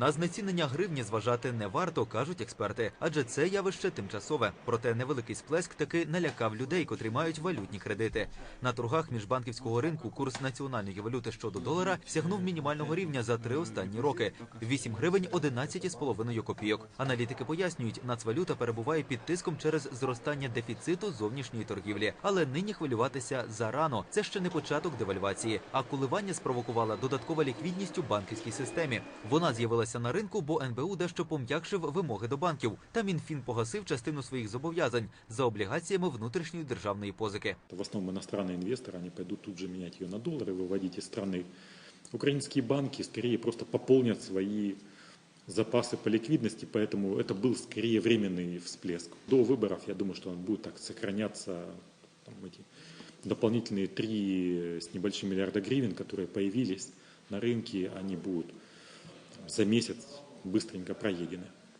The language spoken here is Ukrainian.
На знецінення гривні зважати не варто, кажуть експерти, адже це явище тимчасове. Проте невеликий сплеск таки налякав людей, котрі мають валютні кредити. На торгах міжбанківського ринку курс національної валюти щодо долара сягнув мінімального рівня за три останні роки 8 гривень 11,5 копійок. Аналітики пояснюють, нацвалюта перебуває під тиском через зростання дефіциту зовнішньої торгівлі. Але нині хвилюватися зарано. Це ще не початок девальвації. А коливання спровокувала додаткова ліквідність у банківській системі. Вона з'явилася на ринку, бо НБУ дещо пом'якшив вимоги до банків. Та Мінфін погасив частину своїх зобов'язань за облігаціями внутрішньої державної позики. В основном иностранные инвесторы, они пойдут тут же менять ее на доллары, выводить из страны. Украинские банки скорее просто пополнят свои запасы по ликвидности, поэтому это был скорее временный всплеск. До выборов, я думаю, что он будет так сохраняться, там, эти дополнительные 3 с небольшим миллиарда гривен, которые появились на рынке, они будут за месяц быстренько проедены.